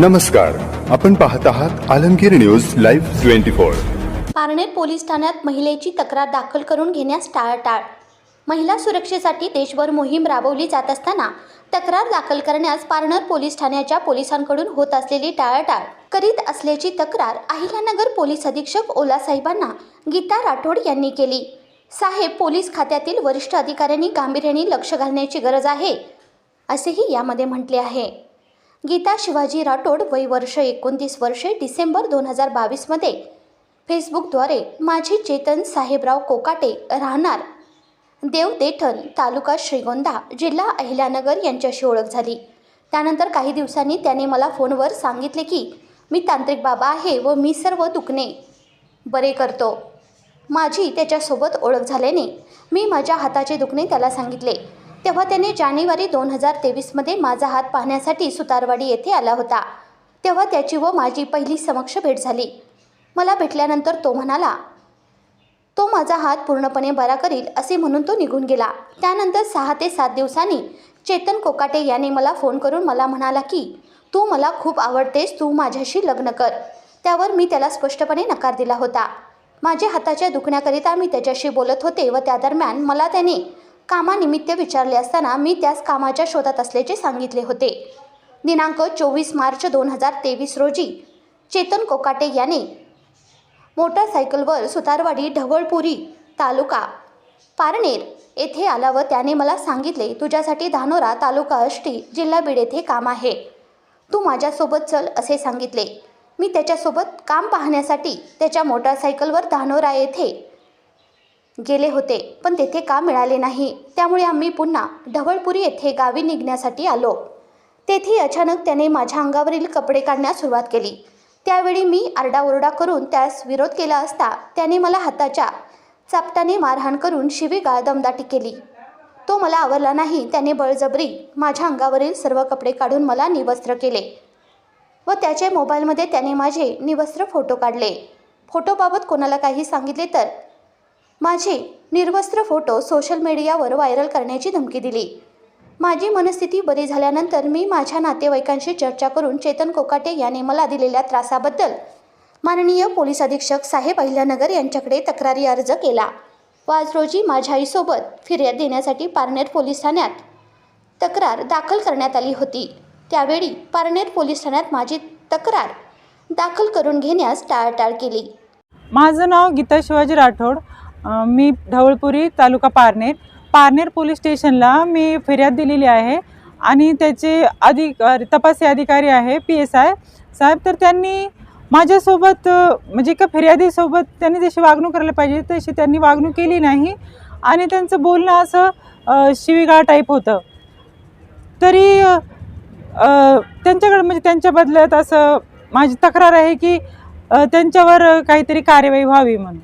नमस्कार. आपण पाहत आहात Alamgir news live twenty four. Parner police ठाण्यात महिलेची तक्रार दाखल करून घेण्यास टाळाटाळ. महिला सुरक्षेसाठी देशभर मोहीम राबवली जात असताना तक्रार दाखल करण्यास पारनेर पोलीस ठाण्याच्या पोलिसांकडून होत असलेली टाळाटाळ करीत असल्याची तक्रार अहिल्यानगर पोलीस अधीक्षक ओला साहेबांना गीता राठोड यांनी केली. साहेब पोलीस खात्यातील वरिष्ठ अधिकाऱ्यांनी गांभीर्याने लक्ष घालण्याची गरज आहे असेही यामध्ये म्हटले आहे. गीता शिवाजी राठोड वय वर्ष एकोणतीस वर्षे डिसेंबर दोन हजार बावीसमध्ये फेसबुकद्वारे माझे चेतन साहेबराव कोकाटे राहणार. देव देठण तालुका श्रीगोंदा जिल्हा अहिल्यानगर यांच्याशी ओळख झाली. त्यानंतर काही दिवसांनी त्याने मला फोनवर सांगितले की मी तांत्रिक बाबा आहे व मी सर्व दुखणे. बरे करतो. माझी त्याच्यासोबत ओळख झाल्याने मी माझ्या हाताचे दुखणे त्याला सांगितले. तेव्हा त्याने जानेवारी दोन हजार तेवीसमध्ये माझा हात पाहण्यासाठी सुतारवाडी येथे आला होता. तेव्हा त्याची व माझी पहिली समक्ष भेट झाली. मला भेटल्यानंतर तो म्हणाला तो माझा हात पूर्णपणे बरा करील असे म्हणून तो निघून गेला. त्यानंतर सहा ते सात दिवसांनी चेतन कोकाटे याने मला फोन करून मला म्हणाला की तू मला खूप आवडतेस तू माझ्याशी लग्न कर त्यावर मी त्याला स्पष्टपणे नकार दिला होता. माझ्या हाताच्या दुखण्याकरिता मी त्याच्याशी बोलत होते व त्या दरम्यान मला त्याने कामानिमित्त विचारले असताना मी त्यास कामाच्या शोधात असल्याचे सांगितले होते. दिनांक चोवीस मार्च दोन हजार तेवीस रोजी चेतन कोकाटे याने मोटारसायकलवर सुतारवाडी ढवळपुरी तालुका पारनेर येथे आला व त्याने मला सांगितले तुझ्यासाठी धानोरा तालुका अष्टी जिल्हा बीड येथे काम आहे. तू माझ्यासोबत चल असे सांगितले. मी त्याच्यासोबत काम पाहण्यासाठी त्याच्या मोटारसायकलवर धानोरा येथे गेले होते पण तेथे काम मिळाले नाही? त्यामुळे आम्ही पुन्हा ढवळपुरी येथे गावी निघण्यासाठी आलो. तेथे अचानक त्याने माझ्या अंगावरील कपडे काढण्यास सुरुवात केली. त्यावेळी मी आरडाओरडा करून त्यास विरोध केला असता त्याने मला हाताच्या चापटाने मारहाण करून शिवीगाळ दमदाटी केली. तो मला आवरला नाही त्याने बळजबरी माझ्या अंगावरील सर्व कपडे काढून मला निवस्त्र केले व त्याच्या मोबाईलमध्ये त्याने माझे निवस्त्र फोटो काढले. फोटोबाबत कोणाला काही सांगितले तर माझे निर्वस्त्र फोटो सोशल मीडियावर व्हायरल करण्याची धमकी दिली. माझी मनस्थिती बरी झाल्यानंतर मी माझ्या नातेवाईकांशी चर्चा करून चेतन कोकाटे याने मला दिलेल्या त्रासाबद्दल माननीय पोलीस अधीक्षक साहेब अहिल्यानगर यांच्याकडे तक्रारी अर्ज केला. व आज रोजी माझ्या आईसोबत फिर्याद देण्यासाठी पारनेर पोलीस ठाण्यात तक्रार दाखल करण्यात आली होती. त्यावेळी पारनेर पोलीस ठाण्यात माझी तक्रार दाखल करून घेण्यास टाळाटाळ केली. माझं नाव गीता शिवाजी राठोड. मी ढवळपुरी तालुका पारनेर. पारनेर पोलीस स्टेशनला मी फिर्याद दिलेली आहे आणि त्याचे अधिक तपासी अधिकारी आहे पी एस आय. साहेब तर त्यांनी माझ्यासोबत म्हणजे एका फिर्यादीसोबत त्यांनी जशी वागणूक करायला पाहिजे तशी त्यांनी वागणूक केली नाही आणि त्यांचं बोलणं असं शिवीगाळ टाईप होतं. तरी त्यांच्याकडं त्यांच्याकडे म्हणजे त्यांच्या बदल्यात असं माझी तक्रार आहे की त्यांच्यावर काहीतरी कार्यवाही व्हावी म्हणून.